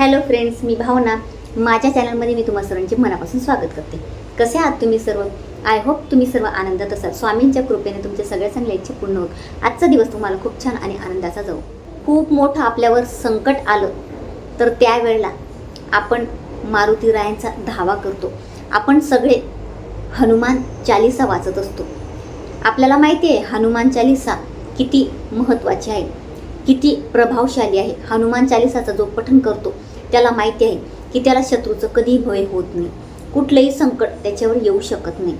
Hello friends मी भावना. माझ्या चॅनलमध्ये मी तुम्हा सर्वांचे मनापासून स्वागत करते. कसे आहात तुम्ही सर्व? आय होप तुम्ही सर्व आनंदात असाल. स्वामींच्या कृपेने तुमच्या सगळ्या चांगल्या इच्छा पूर्ण होत. आजचा दिवस तुम्हाला खूप छान आणि आनंदाचा जाऊ. खूप मोठं आपल्यावर संकट आलं तर त्यावेळेला आपण मारुती रायांचा धावा करतो. आपण सगळे हनुमान चालिसा वाचत असतो. आपल्याला माहिती आहे हनुमान चालिसा किती महत्त्वाची आहे किती प्रभावशाली आहे. हनुमान चालिसाचा जो पठन करतो त्याला माहिती आहे की त्याला शत्रूचं कधीही भय होत नाही. कुठलंही संकट त्याच्यावर येऊ शकत नाही.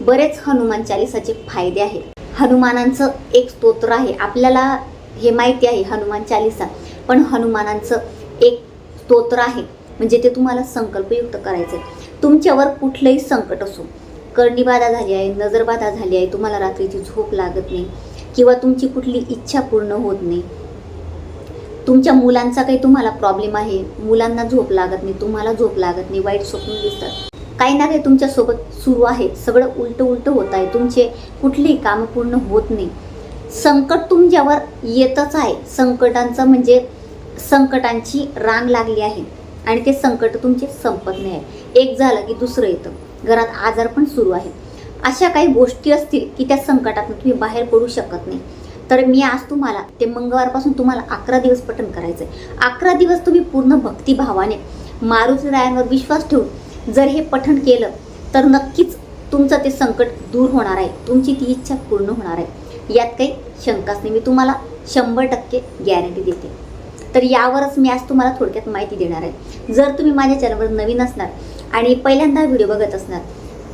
बरेच हनुमान चालिसाचे फायदे आहेत. हनुमानांचं एक स्तोत्र आहे. आपल्याला हे माहिती आहे हनुमान चालिसा. पण हनुमानांचं एक स्तोत्र आहे. म्हणजे ते तुम्हाला संकल्पयुक्त करायचं आहे तुमच्यावर कुठलंही संकट असो कर्णीबाधा झाली आहे नजरबाधा झाली आहे तुम्हाला रात्रीची झोप लागत नाही किंवा तुमची कुठली इच्छा पूर्ण होत नाही तुमच्या मुलांचा काही तुम्हाला प्रॉब्लेम आहे? मुलांना झोप लागत नाही तुम्हाला झोप लागत नाही वाईट स्वप्न दिसतात. काही ना काही तुमच्यासोबत सुरू आहे. सगळं उलटं उलटं होत आहे. तुमचे कुठलीही कामं पूर्ण होत नाही. संकट तुमच्यावर येतच आहे. संकटांचं म्हणजे संकटांची रांग लागली आहे. आणि ते संकट तुमचे संपत नाही आहे. एक झालं की दुसरं येतं. घरात आजार पण सुरू आहे. अशा काही गोष्टी असतील की त्या संकटातून तुम्ही बाहेर पडू शकत नाही. तर मी आज तुम्हाला ते मंगळवारपासून तुम्हाला अकरा दिवस पठण करायचं आहे अकरा दिवस तुम्ही पूर्ण भक्तिभावाने मारुती रायांवर विश्वास ठेवून जर हे पठण केलं तर नक्कीच तुमचं ते संकट दूर होणार आहे. तुमची ती इच्छा पूर्ण होणार आहे. यात काही शंकाच नाही. मी तुम्हाला शंभर टक्के गॅरंटी देते. तर यावरच मी आज तुम्हाला थोडक्यात माहिती देणार आहे. जर तुम्ही माझ्या चॅनलवर नवीन असणार आणि पहिल्यांदा व्हिडिओ बघत असणार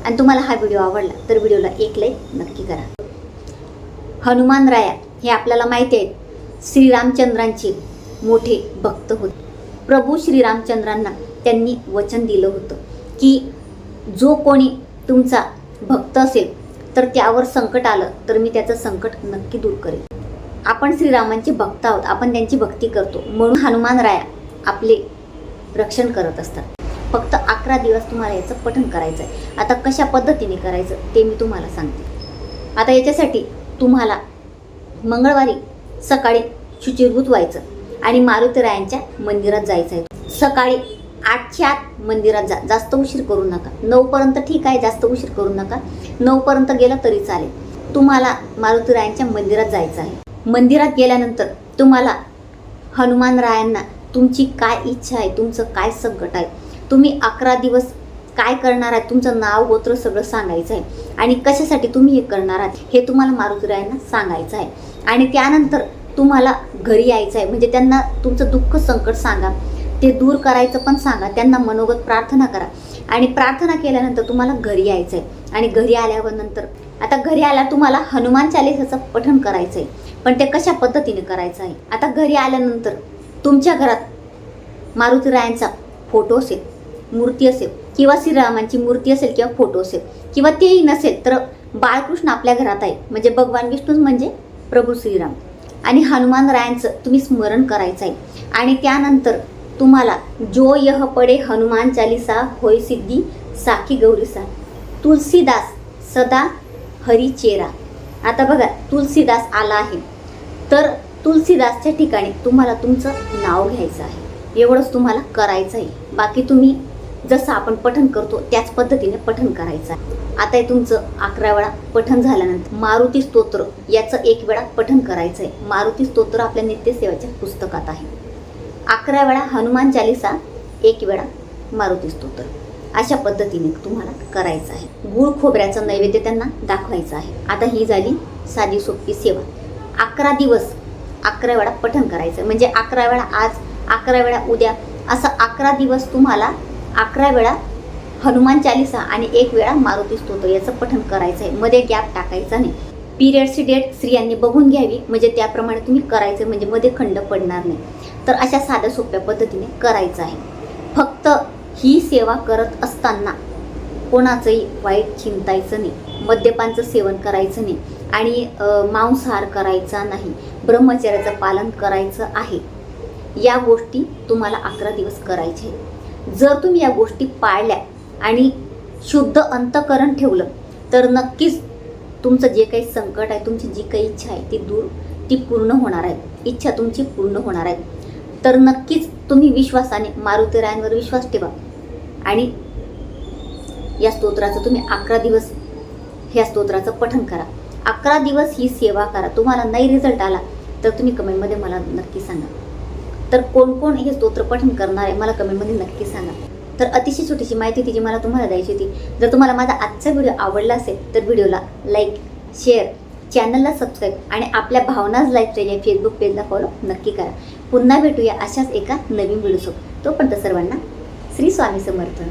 आणि तुम्हाला हा व्हिडिओ आवडला तर व्हिडिओला एक लाईक नक्की करा. हनुमान राया. हे आपल्याला माहिती आहे. श्रीरामचंद्रांचे मोठे भक्त होते. प्रभू श्रीरामचंद्रांना त्यांनी वचन दिलं होतं की जो कोणी तुमचा भक्त असेल तर त्यावर संकट आलं तर मी त्याचं संकट नक्की दूर करेन. आपण श्रीरामांचे भक्त आहोत आपण त्यांची भक्ती करतो. म्हणून हनुमान राया आपले रक्षण करत असतात. फक्त अकरा दिवस तुम्हाला याचं पठण करायचं आहे. आता कशा पद्धतीने करायचं ते मी तुम्हाला सांगते. आता याच्यासाठी तुम्हाला मंगळवारी सकाळी शुचिरभूत व्हायचं आणि मारुतीरायांच्या मंदिरात जायचं. आहे सकाळी आठच्या आत मंदिरात जा जास्त उशीर करू नका. नऊपर्यंत ठीक आहे जास्त उशीर करू नका. नऊपर्यंत गेलं तरी चालेल. तुम्हाला मारुतीरायांच्या मंदिरात जायचं आहे. मंदिरात गेल्यानंतर तुम्हाला हनुमान रायांना तुमची काय इच्छा आहे तुमचं काय संकट आहे? तुम्ही अकरा दिवस काय करणार आहात? तुमचं नाव गोत्र सगळं सांगायचं आहे. आणि कशासाठी तुम्ही हे करणार आहात हे तुम्हाला मारुतीरायांना सांगायचं आहे. आणि त्यानंतर तुम्हाला घरी यायचं आहे. म्हणजे त्यांना तुमचं दुःख संकट सांगा. ते दूर करायचं पण सांगा. त्यांना मनोगत प्रार्थना करा. आणि प्रार्थना केल्यानंतर तुम्हाला घरी यायचं आहे. आणि घरी आल्यावर नंतर आता घरी आल्या तुम्हाला हनुमान चालिसाचं पठण करायचं आहे. पण ते कशा पद्धतीने करायचं आहे? आता घरी आल्यानंतर तुमच्या घरात मारुतीरायांचा फोटो असेल मूर्ती असेल किंवा श्रीरामांची मूर्ती असेल किंवा फोटो असेल किंवा तेही नसेल तर बाळकृष्ण आपल्या घरात आहे. म्हणजे भगवान विष्णूच म्हणजे प्रभू श्रीराम. आणि हनुमान रायांचं तुम्ही स्मरण करायचं आहे. आणि त्यानंतर तुम्हाला जो यह पडे हनुमान चालिसा होय सिद्धी साखी गौरीसा तुलसीदास सदा हरी चेरा. आता बघा तुलसीदास आला आहे. तर तुलसीदासच्या ठिकाणी तुम्हाला तुमचं नाव घ्यायचं आहे. एवढंच तुम्हाला करायचं आहे. बाकी तुम्ही जसं आपण पठण करतो त्याच पद्धतीने पठण करायचं आहे. आता हे तुमचं अकरा वेळा पठण झाल्यानंतर मारुती स्तोत्र याचं एक वेळा पठण करायचं आहे. मारुती स्तोत्र आपल्या नित्यसेवाच्या पुस्तकात आहे. अकरा वेळा हनुमान चालिसा एक वेळा मारुती स्तोत्र. अशा पद्धतीने तुम्हाला करायचं आहे. गुळ खोबऱ्याचं नैवेद्य त्यांना दाखवायचं आहे. आता ही झाली साधी सोपी सेवा. अकरा दिवस अकरा वेळा पठण करायचं म्हणजे अकरा वेळा आज अकरा वेळा उद्या असं अकरा दिवस तुम्हाला अकरा वेळा हनुमान चालिसा आणि एक वेळा मारुती स्तोत्र याचं पठण करायचं आहे मध्ये गॅप टाकायचा नाही. पिरियडची डेट स्त्रियांनी बघून घ्यावी. म्हणजे त्याप्रमाणे तुम्ही करायचं म्हणजे मध्ये खंड पडणार नाही. तर अशा साध्या सोप्या पद्धतीने करायचं आहे. फक्त ही सेवा करत असताना कोणाचंही वाईट चिंतायचं नाही. मद्यपानचं सेवन करायचं नाही. आणि मांसाहार करायचा नाही. ब्रह्मचर्याचं पालन करायचं आहे. या गोष्टी तुम्हाला अकरा दिवस करायचे आहेत. जर तुम्ही या गोष्टी पाळल्या आणि शुद्ध अंतकरण ठेवलं तर नक्कीच तुमचं जे काही संकट आहे तुमची जी काही इच्छा आहे ती दूर ती पूर्ण होणार आहे. इच्छा तुमची पूर्ण होणार आहे. तर नक्कीच तुम्ही विश्वासाने मारुतीरायांवर विश्वास ठेवा. आणि या स्तोत्राचं तुम्ही अकरा दिवस ह्या स्तोत्राचं पठन करा. अकरा दिवस ही सेवा करा. तुम्हाला नाही रिझल्ट आला तर तुम्ही कमेंटमध्ये मला नक्की सांगा. तर कोण कोण हे स्तोत्र पठण करणार आहे मला कमेंटमध्ये नक्की सांगा. तर अतिशय छोटीशी माहिती ती जी मला तुम्हाला द्यायची होती. जर तुम्हाला माझा आजचा व्हिडिओ आवडला असेल तर व्हिडिओला लाईक शेअर चॅनलला सबस्क्राईब आणि आपल्या भावनाच लाईफ या फेसबुक पेजला फॉलो नक्की करा. पुन्हा भेटूया अशाच एका नवीन व्हिडिओसोबत. तोपर्यंत सर्वांना श्री स्वामी समर्थ.